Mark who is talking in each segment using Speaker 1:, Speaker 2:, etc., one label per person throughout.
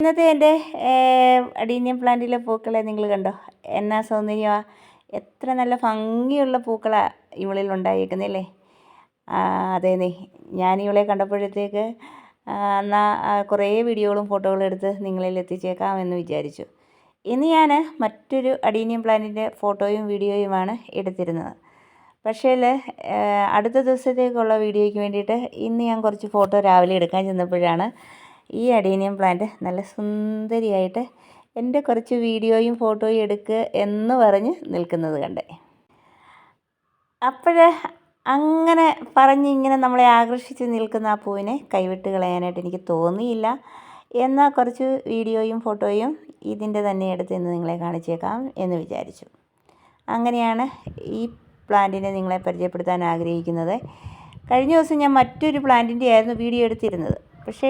Speaker 1: ഇന്നത്തെ എന്റെ അഡീനിയം പ്ലാന്റിലെ പൂക്കളെ നിങ്ങൾ കണ്ടോ? എന്നാ സൗന്ദര്യമാണ് എത്ര നല്ല ഭംഗിയുള്ള പൂക്കളാണ് ഇവളിൽ ഉണ്ടായിരിക്കുന്നല്ലേ അതേന്നെ ഞാൻ ഇവളെ കണ്ടപ്പോഴത്തേക്ക് എന്നാൽ കുറേ വീഡിയോകളും ഫോട്ടോകളും എടുത്ത് നിങ്ങളിൽ എത്തിച്ചേക്കാമെന്ന് വിചാരിച്ചു. ഇന്ന് ഞാൻ മറ്റൊരു അഡീനിയം പ്ലാന്റിന്റെ ഫോട്ടോയും വീഡിയോയുമാണ് എടുത്തിരുന്നത്. പക്ഷേ അടുത്ത ദിവസത്തേക്കുള്ള വീഡിയോയ്ക്ക് വേണ്ടിയിട്ട് ഇന്ന് ഞാൻ കുറച്ച് ഫോട്ടോ രാവിലെ എടുക്കാൻ ചെന്നപ്പോഴാണ് ഈ അഡീനിയം പ്ലാന്റ് നല്ല സുന്ദരിയായിട്ട് എന്റെ കുറച്ച് വീഡിയോയും ഫോട്ടോയും എടുക്കുക എന്ന് പറഞ്ഞ് നിൽക്കുന്നത് കണ്ടേ. അപ്പോൾ അങ്ങനെ പറഞ്ഞ് ഇങ്ങനെ നമ്മളെ ആകർഷിച്ച് നിൽക്കുന്ന ആ പൂവിനെ കൈവിട്ട് കളയാനായിട്ട് എനിക്ക് തോന്നിയില്ല. എന്നാൽ കുറച്ച് വീഡിയോയും ഫോട്ടോയും ഇതിന്റെ തന്നെ എടുത്ത് ഇന്ന് നിങ്ങളെ കാണിച്ചേക്കാം എന്ന് വിചാരിച്ചു. അങ്ങനെയാണ് ഈ പ്ലാന്റിനെ നിങ്ങളെ പരിചയപ്പെടുത്താൻ ആഗ്രഹിക്കുന്നത്. കഴിഞ്ഞ ദിവസം ഞാൻ മറ്റൊരു പ്ലാന്റിന്റെ ആയിരുന്നു വീഡിയോ എടുത്തിരുന്നത്. പക്ഷേ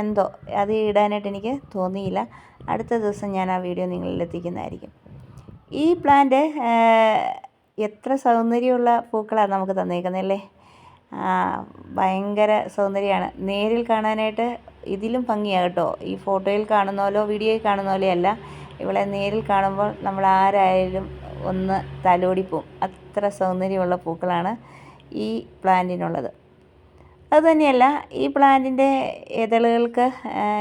Speaker 1: എന്തോ അത് ഇടാനായിട്ട് എനിക്ക് തോന്നിയില്ല. അടുത്ത ദിവസം ഞാൻ ആ വീഡിയോ നിങ്ങളിൽ എത്തിക്കുന്നതായിരിക്കും. ഈ പ്ലാന്റ് എത്ര സൗന്ദര്യമുള്ള പൂക്കളാണ് നമുക്ക് തന്നേക്കുന്നതല്ലേ ഭയങ്കര സൗന്ദര്യമാണ്. നേരിൽ കാണാനായിട്ട് ഇതിലും ഭംഗിയാണ് കേട്ടോ. ഈ ഫോട്ടോയിൽ കാണുന്ന പോലോ വീഡിയോയിൽ കാണുന്ന പോലെയല്ല ഇവളെ നേരിൽ കാണുമ്പോൾ നമ്മൾ ആരായാലും ഒന്ന് തലോടിപ്പോവും. അത്ര സൗന്ദര്യമുള്ള പൂക്കളാണ് ഈ പ്ലാന്റിനുള്ളത്. അതുതന്നെയല്ല ഈ പ്ലാന്റിന്റെ ഇതളുകൾക്ക്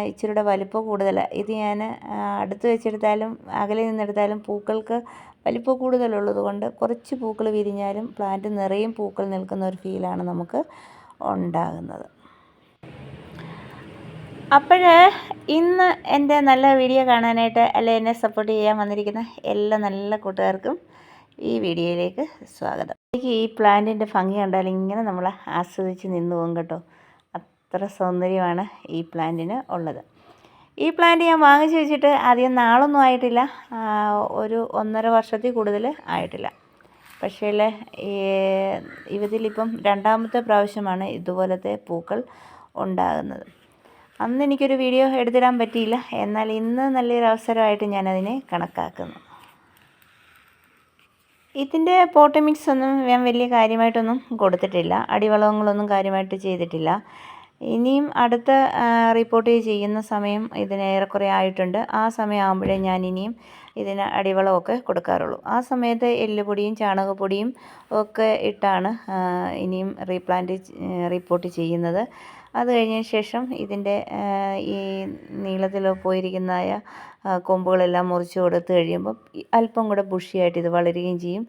Speaker 1: ഇച്ചിരിയുടെ വലിപ്പം കൂടുതലാണ് ഇത് ഞാൻ അടുത്ത് വെച്ചെടുത്താലും അകലെ നിന്നെടുത്താലും പൂക്കൾക്ക് വലിപ്പം കൂടുതലുള്ളത് കൊണ്ട് കുറച്ച് പൂക്കൾ വിരിഞ്ഞാലും പ്ലാന്റ് നിറയും പൂക്കൾ നിൽക്കുന്ന ഒരു ഫീലാണ് നമുക്ക് ഉണ്ടാകുന്നത്. അപ്പോൾ ഇന്ന് എന്റെ നല്ല വീഡിയോ കാണാനായിട്ട് അല്ലെ എന്നെ സപ്പോർട്ട് ചെയ്യാൻ വന്നിരിക്കുന്ന എല്ലാ നല്ല കൂട്ടുകാർക്കും ഈ വീഡിയോയിലേക്ക് സ്വാഗതം. എനിക്ക് ഈ പ്ലാന്റിന്റെ ഭംഗി കണ്ടാൽ ഇങ്ങനെ നമ്മൾ ആസ്വദിച്ച് നിന്ന് പോകും കേട്ടോ. അത്ര സൗന്ദര്യമാണ് ഈ പ്ലാന്റിന് ഉള്ളത്. ഈ പ്ലാന്റ് ഞാൻ വാങ്ങിച്ചു വെച്ചിട്ട് അധികം നാളൊന്നും ആയിട്ടില്ല. ഒരു ഒന്നര വർഷത്തിൽ കൂടുതൽ ആയിട്ടില്ല. പക്ഷേ ഇതിലിപ്പം രണ്ടാമത്തെ പ്രാവശ്യമാണ് ഇതുപോലത്തെ പൂക്കൾ ഉണ്ടാകുന്നത്. അന്ന് എനിക്കൊരു വീഡിയോ എടുത്തിടാൻ പറ്റിയില്ല. എന്നാൽ ഇന്ന് നല്ലൊരു അവസരമായിട്ട് ഞാനതിനെ കണക്കാക്കുന്നു. ഇതിന്റെ പോട്ട് മിക്സ് ഒന്നും ഞാൻ വലിയ കാര്യമായിട്ടൊന്നും കൊടുത്തിട്ടില്ല. അടിവളങ്ങളൊന്നും കാര്യമായിട്ട് ചെയ്തിട്ടില്ല. ഇനിയും അടുത്ത റിപ്പോർട്ട് ചെയ്യുന്ന സമയം ഇതിന് ഏറെക്കുറെ ആയിട്ടുണ്ട്. ആ സമയമാകുമ്പോഴേ ഞാൻ ഇനിയും ഇതിന് അടിവളമൊക്കെ കൊടുക്കാറുള്ളൂ. ആ സമയത്ത് എല്ലുപൊടിയും ചാണകപ്പൊടിയും ഒക്കെ ഇട്ടാണ് ഇനിയും റീപ്ലാന്റ് റിപ്പോർട്ട് ചെയ്യുന്നത്. അത് കഴിഞ്ഞ ശേഷം ഇതിന്റെ ഈ നീളത്തിൽ പോയിരിക്കുന്നതായ കൊമ്പുകളെല്ലാം മുറിച്ച് കൊടുത്ത് കഴിയുമ്പോൾ അല്പം കൂടെ ബുഷിയായിട്ട് ഇത് വളരുകയും ചെയ്യും.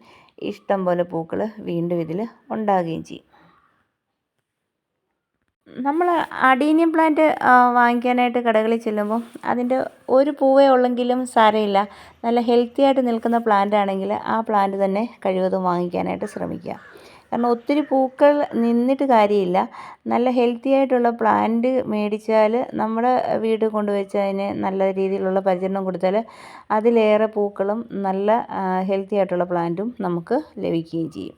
Speaker 1: ഇഷ്ടം പോലെ പൂക്കൾ വീണ്ടും ഇതിൽ ഉണ്ടാകുകയും ചെയ്യും. നമ്മൾ അഡീനിയം പ്ലാന്റ് വാങ്ങിക്കാനായിട്ട് കടകളിൽ ചെല്ലുമ്പോൾ അതിന്റെ ഒരു പൂവേ ഉള്ളെങ്കിലും സാരമില്ല. നല്ല ഹെൽത്തി ആയിട്ട് നിൽക്കുന്ന പ്ലാന്റ് ആണെങ്കിൽ ആ പ്ലാന്റ് തന്നെ കഴിവതും വാങ്ങിക്കാനായിട്ട് ശ്രമിക്കുക. കാരണം ഒത്തിരി പൂക്കൾ നിന്നിട്ട് കാര്യമില്ല. നല്ല ഹെൽത്തി ആയിട്ടുള്ള പ്ലാന്റ് മേടിച്ചാൽ നമ്മുടെ വീട് കൊണ്ടുവച്ച് അതിന് നല്ല രീതിയിലുള്ള പരിചരണം കൊടുത്താൽ അതിലേറെ പൂക്കളും നല്ല ഹെൽത്തി ആയിട്ടുള്ള പ്ലാന്റും നമുക്ക് ലഭിക്കുകയും ചെയ്യും.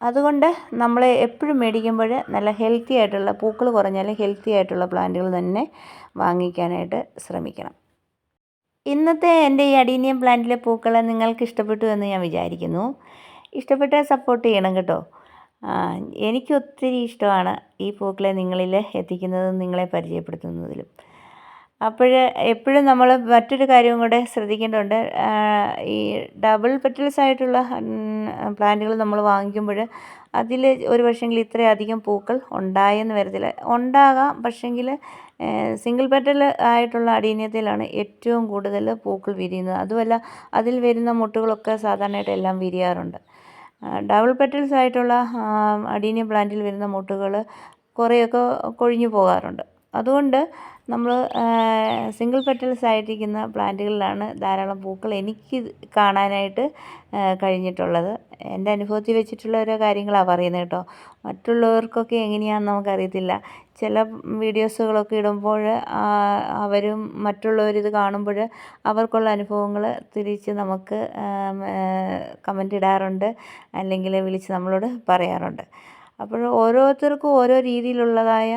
Speaker 1: അതുകൊണ്ട് നമ്മൾ എപ്പോഴും മേടിക്കുമ്പോൾ നല്ല ഹെൽത്തി ആയിട്ടുള്ള പൂക്കൾ കുറഞ്ഞാൽ ഹെൽത്തി ആയിട്ടുള്ള പ്ലാന്റുകൾ തന്നെ വാങ്ങിക്കാനായിട്ട് ശ്രമിക്കണം. ഇന്നത്തെ എന്റെ ഈ അഡീനിയം പ്ലാന്റിലെ പൂക്കൾ നിങ്ങൾക്ക് ഇഷ്ടപ്പെട്ടു എന്ന് ഞാൻ വിചാരിക്കുന്നു. ഇഷ്ടപ്പെട്ടാൽ സപ്പോർട്ട് ചെയ്യണം കേട്ടോ. എനിക്ക് ഒത്തിരി ഇഷ്ടമാണ് ഈ പൂക്കളെ നിങ്ങളിൽ എത്തിക്കുന്നതും നിങ്ങളെ പരിചയപ്പെടുത്തുന്നതിലും. അപ്പോൾ എപ്പോഴും നമ്മൾ മറ്റൊരു കാര്യവും കൂടെ ശ്രദ്ധിക്കേണ്ടതുണ്ട്. ഈ ഡബിൾ പെറ്റൽസ് ആയിട്ടുള്ള പ്ലാന്റുകൾ നമ്മൾ വാങ്ങിക്കുമ്പോൾ അതിൽ ഒരു പക്ഷേങ്കിൽ ഇത്രയധികം പൂക്കൾ ഉണ്ടായെന്ന് വരത്തില്ല. ഉണ്ടാകാം പക്ഷെങ്കിൽ സിംഗിൾ പെറ്റൽ ആയിട്ടുള്ള അടീനിയത്തിലാണ് ഏറ്റവും കൂടുതൽ പൂക്കൾ വിരിയുന്നത്. അതുമല്ല അതിൽ വരുന്ന മുട്ടുകളൊക്കെ സാധാരണയായിട്ട് എല്ലാം വിരിയാറുണ്ട്. ഡബിൾ പെറ്റൽസ് ആയിട്ടുള്ള അഡീനിയം പ്ലാന്റിൽ വരുന്ന മുട്ടുകൾ കുറേയൊക്കെ കൊഴിഞ്ഞു പോകാറുണ്ട്. അതുകൊണ്ട് നമ്മൾ സിംഗിൾ പെറ്റൽസ് ആയിട്ടിരിക്കുന്ന പ്ലാന്റുകളിലാണ് ധാരാളം പൂക്കൾ എനിക്ക് കാണാനായിട്ട് കഴിഞ്ഞിട്ടുള്ളത്. എന്റെ അനുഭവത്തിൽ വെച്ചിട്ടുള്ള ഓരോ കാര്യങ്ങളാണ് പറയുന്നത് കേട്ടോ. മറ്റുള്ളവർക്കൊക്കെ എങ്ങനെയാണെന്ന് നമുക്കറിയത്തില്ല. ചില വീഡിയോസുകളൊക്കെ ഇടുമ്പോൾ അവരും മറ്റുള്ളവരിത് കാണുമ്പോൾ അവർക്കുള്ള അനുഭവങ്ങൾ തിരിച്ച് നമുക്ക് കമന്റ് ഇടാറുണ്ട്. അല്ലെങ്കിൽ വിളിച്ച് നമ്മളോട് പറയാറുണ്ട്. അപ്പോൾ ഓരോരുത്തർക്കും ഓരോ രീതിയിലുള്ളതായ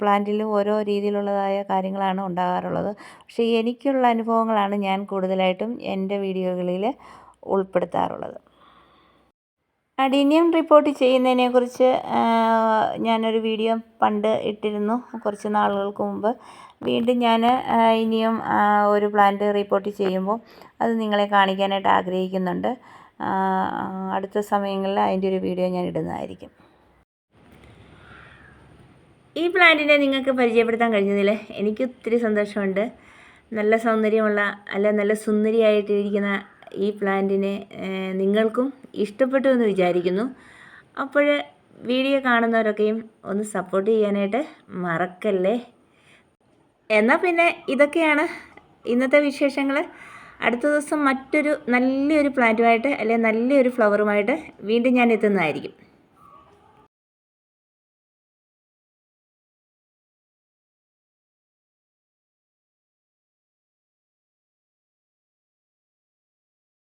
Speaker 1: പ്ലാന്റിലും ഓരോ രീതിയിലുള്ളതായ കാര്യങ്ങളാണ് ഉണ്ടാകാറുള്ളത്. പക്ഷേ എനിക്കുള്ള അനുഭവങ്ങളാണ് ഞാൻ കൂടുതലായിട്ടും എന്റെ വീഡിയോകളിൽ ഉൾപ്പെടുത്താറുള്ളത്. അഡീനിയം റിപ്പോർട്ട് ചെയ്യുന്നതിനെക്കുറിച്ച് ഞാനൊരു വീഡിയോ പണ്ട് ഇട്ടിരുന്നു കുറച്ച് നാളുകൾക്ക് മുമ്പ്. വീണ്ടും ഞാൻ ഇനിയും ഒരു പ്ലാന്റ് റിപ്പോർട്ട് ചെയ്യുമ്പോൾ അത് നിങ്ങളെ കാണിക്കാനായിട്ട് ആഗ്രഹിക്കുന്നുണ്ട്. അടുത്ത സമയങ്ങളിൽ അതിന്റെ ഒരു വീഡിയോ ഞാൻ ഇടുന്നതായിരിക്കും. ഈ പ്ലാന്റിനെ നിങ്ങൾക്ക് പരിചയപ്പെടുത്താൻ കഴിഞ്ഞതിൽ എനിക്ക് ഒത്തിരി സന്തോഷമുണ്ട്. നല്ല സൗന്ദര്യമുള്ള അല്ല നല്ല സുന്ദരിയായിട്ടിരിക്കുന്ന ഈ പ്ലാന്റിനെ നിങ്ങൾക്കും ഇഷ്ടപ്പെട്ടു എന്ന് വിചാരിക്കുന്നു. അപ്പോൾ വീഡിയോ കാണുന്നവരൊക്കെയും ഒന്ന് സപ്പോർട്ട് ചെയ്യാനായിട്ട് മറക്കല്ലേ? എന്നാൽ പിന്നെ ഇതൊക്കെയാണ് ഇന്നത്തെ വിശേഷങ്ങൾ. അടുത്ത ദിവസം മറ്റൊരു നല്ലൊരു പ്ലാന്റുമായിട്ട് അല്ലെങ്കിൽ നല്ലൊരു ഫ്ലവറുമായിട്ട് വീണ്ടും ഞാൻ എത്തുന്നതായിരിക്കും.